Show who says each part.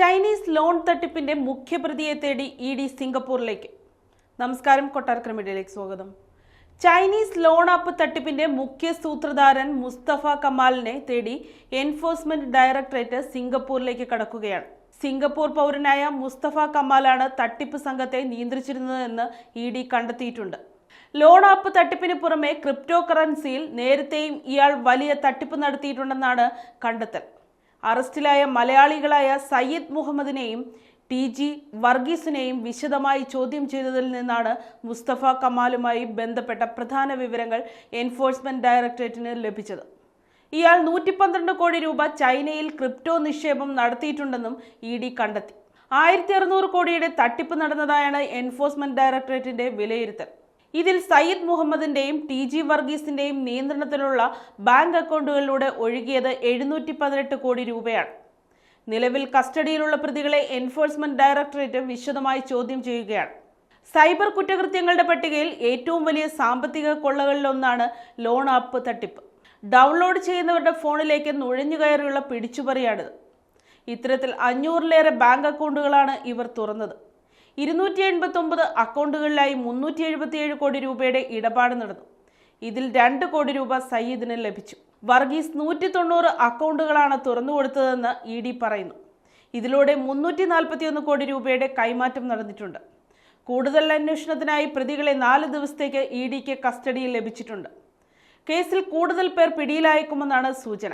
Speaker 1: Chinese loan തട്ടിപ്പിന്റെ മുഖ്യപ്രതിയെ തേടി E D സിംഗപ്പൂരിലേക്ക്. നമസ്കാരം കൊട്ടാരക്കര മീഡിയയിലേക്ക് സ്വാഗതം. ചൈനീസ് ലോൺ ആപ്പ് തട്ടിപ്പിന്റെ മുഖ്യ സൂത്രധാരൻ മുസ്തഫ കമാലിനെ തേടി എൻഫോഴ്സ്മെന്റ് ഡയറക്ടറേറ്റ് സിംഗപ്പൂരിലേക്ക് കടക്കുകയാണ്. സിംഗപ്പൂർ പൗരനായ മുസ്തഫ കമാലാണ് തട്ടിപ്പ് സംഘത്തെ നിയന്ത്രിച്ചിരുന്നതെന്ന് ഇ ഡി കണ്ടെത്തിയിട്ടുണ്ട്. ലോൺ ആപ്പ് തട്ടിപ്പിന് പുറമെ ക്രിപ്റ്റോ കറൻസിയിൽ നേരത്തെയും ഇയാൾ വലിയ തട്ടിപ്പ് നടത്തിയിട്ടുണ്ടെന്നാണ് കണ്ടെത്തൽ. അറസ്റ്റിലായ മലയാളികളായ സയ്യിദ് മുഹമ്മദിനെയും ടി ജി വർഗീസിനെയും വിശദമായി ചോദ്യം ചെയ്തതിൽ നിന്നാണ് മുസ്തഫ കമാലുമായി ബന്ധപ്പെട്ട പ്രധാന വിവരങ്ങൾ എൻഫോഴ്സ്മെന്റ് ഡയറക്ടറേറ്റിന് ലഭിച്ചത്. ഇയാൾ നൂറ്റി പന്ത്രണ്ട് കോടി രൂപ ചൈനയിൽ ക്രിപ്റ്റോ നിക്ഷേപം നടത്തിയിട്ടുണ്ടെന്നും ഇ ഡി കണ്ടെത്തി. ആയിരത്തി അറുന്നൂറ് കോടിയുടെ തട്ടിപ്പ് നടന്നതായാണ് എൻഫോഴ്സ്മെന്റ് ഡയറക്ടറേറ്റിന്റെ വിലയിരുത്തൽ. ഇതിൽ സയ്യിദ് മുഹമ്മദിന്റെയും ടി ജി വർഗീസിന്റെയും നിയന്ത്രണത്തിലുള്ള ബാങ്ക് അക്കൗണ്ടുകളിലൂടെ ഒഴുകിയത് എഴുന്നൂറ്റി പതിനെട്ട് കോടി രൂപയാണ്. നിലവിൽ കസ്റ്റഡിയിലുള്ള പ്രതികളെ എൻഫോഴ്സ്മെന്റ് ഡയറക്ടറേറ്റ് വിശദമായി ചോദ്യം ചെയ്യുകയാണ്. സൈബർ കുറ്റകൃത്യങ്ങളുടെ പട്ടികയിൽ ഏറ്റവും വലിയ സാമ്പത്തിക കൊള്ളകളിലൊന്നാണ് ലോൺ ആപ്പ് തട്ടിപ്പ്. ഡൗൺലോഡ് ചെയ്യുന്നവരുടെ ഫോണിലേക്ക് നുഴഞ്ഞുകയറിയുള്ള പിടിച്ചുപറിയാണിത്. ഇത്തരത്തിൽ അഞ്ഞൂറിലേറെ ബാങ്ക് അക്കൗണ്ടുകളാണ് ഇവർ തുറന്നത്. ഇരുന്നൂറ്റി എൺപത്തി ഒമ്പത് അക്കൗണ്ടുകളിലായി മുന്നൂറ്റി എഴുപത്തിയേഴ് കോടി രൂപയുടെ ഇടപാട് നടന്നു. ഇതിൽ രണ്ട് കോടി രൂപ സയ്യിദിന് ലഭിച്ചു. വർഗീസ് നൂറ്റി തൊണ്ണൂറ് അക്കൗണ്ടുകളാണ് തുറന്നു കൊടുത്തതെന്ന് ഇ ഡി പറയുന്നു. ഇതിലൂടെ മുന്നൂറ്റി നാൽപ്പത്തിയൊന്ന് കോടി രൂപയുടെ കൈമാറ്റം നടന്നിട്ടുണ്ട്. കൂടുതൽ അന്വേഷണത്തിനായി പ്രതികളെ നാല് ദിവസത്തേക്ക് ഇ ഡിക്ക് കസ്റ്റഡിയിൽ ലഭിച്ചിട്ടുണ്ട്. കേസിൽ കൂടുതൽ പേർ പിടിയിലായേക്കുമെന്നാണ് സൂചന.